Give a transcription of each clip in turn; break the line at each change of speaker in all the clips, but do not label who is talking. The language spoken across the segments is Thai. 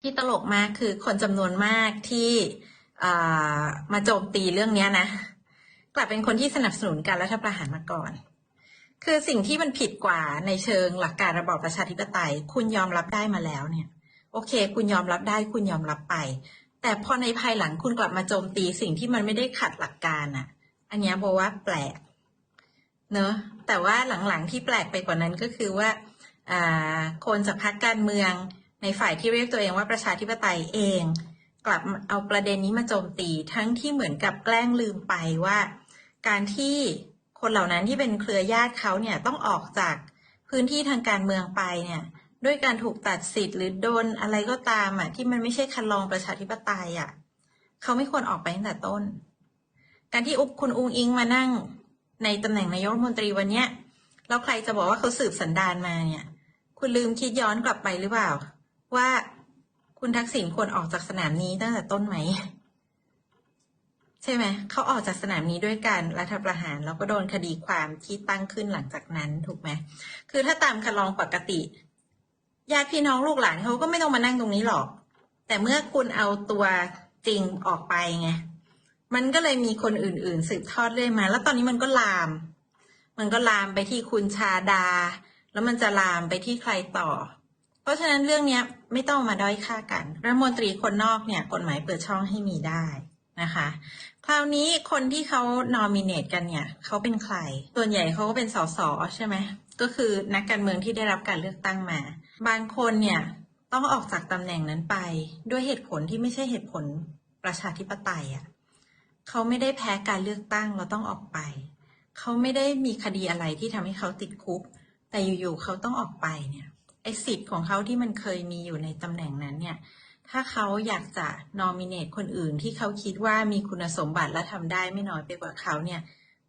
ที่ตลกมากคือคนจำนวนมากที่มาโจมตีเรื่องนี้นะ กลับเป็นคนที่สนับสนุนการรัฐประหารมาก่อน คือสิ่งที่มันผิดกว่าในเชิงหลักการระบอบประชาธิปไตย คุณยอมรับได้มาแล้วเนี่ย โอเค คุณยอมรับได้ คุณยอมรับไป แต่พอในภายหลังคุณกลับมาโจมตีสิ่งที่มันไม่ได้ขัดหลักการอะ อันนี้บอกว่าแปลกเนอะแต่ว่าหลังๆที่แปลกไปกว่านั้นก็คือว่าอ่าคนจากพรรคการเมือง ในฝ่ายที่เรียกตัวเองว่าประชาธิปไตยเอง กลับเอาประเด็นนี้มาโจมตีทั้งที่เหมือนกับแกล้งลืมไปว่า การที่คนเหล่านั้นที่เป็นเครือญาติเขาเนี่ยต้องออกจากพื้นที่ทางการเมืองไปเนี่ยด้วยการถูกตัดสิทธิ์หรือโดนอะไรก็ตามอะที่มันไม่ใช่คันลองประชาธิปไตยอะเขาไม่ควรออกไปตั้งแต่ต้น การที่อุบคุณอุงอิงมานั่งในตำแหน่งนายกรัฐมนตรีวันเนี้ยแล้วใครจะบอกว่าเขาสืบสันดานมาเนี่ย คุณลืมคิดย้อนกลับไปหรือเปล่า ว่าคุณทักษิณควรออกจากสนามนี้ตั้งแต่ต้นไหม ใช่ไหมเขาออกจากสนามนี้ด้วยการรัฐประหารแล้วก็โดนคดีความที่ตั้งขึ้นหลังจากนั้นถูกไหมคือถ้าตามคันลองปกติญาติพี่น้องลูกหลานเขาก็ไม่ต้องมานั่งตรงนี้หรอก แต่เมื่อคุณเอาตัวจริงออกไปไงมันก็เลยมีคนอื่น ๆ สืบทอดเรื่อยมา แล้วตอนนี้มันก็ลาม มันก็ลามไปที่คุณชาดา แล้วมันจะลามไปที่ใครต่อ ราะฉะนั้นเรื่องนี้ไม่ต้องมาด้อยค่ากัน รัฐมนตรีคนนอกเนี่ยกฎหมายเปิดช่องให้มีได้นะคะ คราวนี้คนที่เขานอมิเนตกันเนี่ยเขาเป็นใคร ส่วนใหญ่เขาก็เป็นสสใช่ไหมก็คือนักการเมืองที่ได้รับการเลือกตั้งมา บางคนเนี่ยต้องออกจากตำแหน่งนั้นไป ด้วยเหตุผลที่ไม่ใช่เหตุผลประชาธิปไตยอะ่ะเขาไม่ได้แพ้การเลือกตั้งเราต้องออกไป เขาไม่ได้มีคดีอะไรที่ทำให้เขาติดคุก แต่อยู่ๆเขาต้องออกไปเนี่ย สิทธิ์ของเขาที่มันเคยมีอยู่ในตำแหน่งนั้นเนี่ย ถ้าเขาอยากจะนอมิเนตคนอื่นที่เขาคิดว่ามีคุณสมบัติและทำได้ไม่น้อยไปกว่าเขาเนี่ย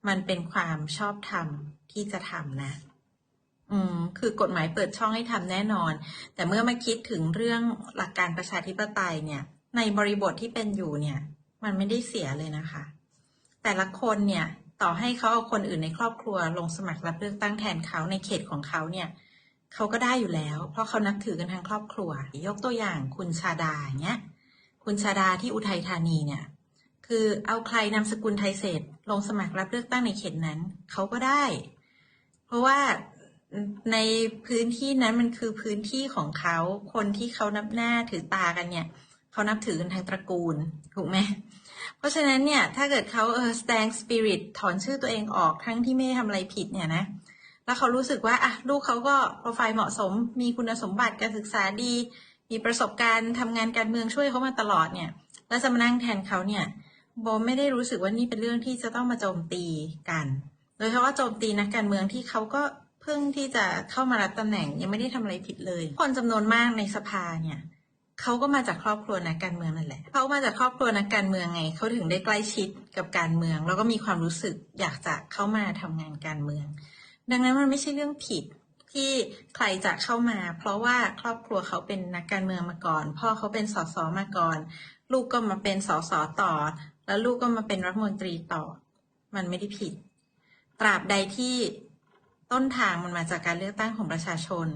มันเป็นความชอบธรรมที่จะทำนะ อืม คือกฎหมายเปิดช่องให้ทำแน่นอน แต่เมื่อมาคิดถึงเรื่องหลักการประชาธิปไตยเนี่ย ในบริบทที่เป็นอยู่เนี่ย มันไม่ได้เสียเลยนะคะ แต่ละคนเนี่ยต่อให้เขาเอาคนอื่นในครอบครัวลงสมัครรับเลือกตั้งแทนเขาในเขตของเขาเนี่ย เขาก็ได้อยู่แล้ว เพราะเขานับถือกันทั้งครอบครัว ยกตัวอย่างคุณชาดาเงี้ย คุณชาดาที่อุทัยธานีเนี่ย คือเอาใครนามสกุลไทยเศษลงสมัครรับเลือกตั้งในเขตนั้น เขาก็ได้ เพราะว่าในพื้นที่นั้นมันคือพื้นที่ของเขา คนที่เขานับหน้าถือตากันเนี่ย เขานับถือกันทางตระกูล ถูกไหม เพราะฉะนั้นเนี่ย ถ้าเกิดเขาเออ stand spirit ถอนชื่อตัวเองออกทั้งที่ไม่ทำอะไรผิดเนี่ยนะ แล้วเขารู้สึกว่าอะลูกเขาก็โปรไฟล์เหมาะสม มีคุณสมบัติการศึกษาดี มีประสบการณ์ทำงานการเมืองช่วยเขามาตลอดเนี่ย แล้วจะมานั่งแทนเขาเนี่ยโบไม่ได้รู้สึกว่านี่เป็นเรื่องที่จะต้องมาโจมตีกัน โดยเฉพาะโจมตีนักการเมืองที่เขาก็เพิ่งที่จะเข้ามารับตำแหน่งยังไม่ได้ทำอะไรผิดเลย คนจำนวนมากในสภาเนี่ยเขาก็มาจากครอบครัวนักการเมืองนั่นแหละเขามาจากครอบครัวนักการเมืองไงเขาถึงได้ใกล้ชิดกับการเมือง แล้วก็มีความรู้สึกอยากจะเข้ามาทำงานการเมือง ดังนั้นมันไม่ใช่เรื่องผิดที่ใครจะเข้ามา เพราะว่าครอบครัวเขาเป็นนักการเมืองมาก่อน พ่อเขาเป็นสสมาก่อน ลูกก็มาเป็นสสต่อ แล้วลูกก็มาเป็นรัฐมนตรีต่อ มันไม่ได้ผิด ตราบใดที่ต้นทางมันมาจากการเลือกตั้งของประชาชน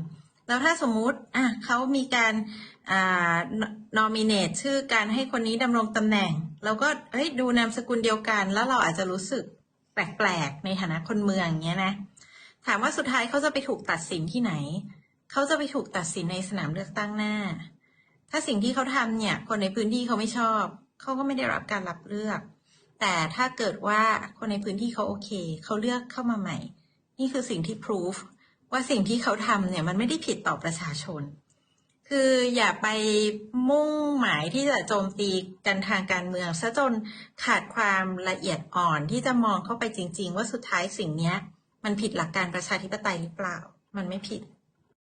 แล้วถ้าสมมุติอะเขามีการอ่านอมิเนตชื่อการให้คนนี้ดำรงตำแหน่งแล้วก็เฮ้ยดูนามสกุลเดียวกัน แล้วเราอาจจะรู้สึกแปลกๆ ในฐานะคนเมืองอย่างเงี้ยนะ ถามว่าสุดท้ายเขาจะไปถูกตัดสินที่ไหน เขาจะไปถูกตัดสินในสนามเลือกตั้งหน้า ถ้าสิ่งที่เขาทำเนี่ย คนในพื้นที่เขาไม่ชอบ เขาก็ไม่ได้รับการรับเลือก แต่ถ้าเกิดว่าคนในพื้นที่เขาโอเค เขาเลือกเข้ามาใหม่ นี่คือสิ่งที่ proof ว่าสิ่งที่เขาทำเนี่ยมันไม่ได้ผิดต่อประชาชน คืออย่าไปมุ่งหมายที่จะโจมตีกันทางการเมืองซะจนขาดความละเอียดอ่อนที่จะมองเข้าไปจริง ๆ ว่าสุดท้ายสิ่งเนี้ย มันผิดหลักการประชาธิปไตยหรือเปล่า มันไม่ผิด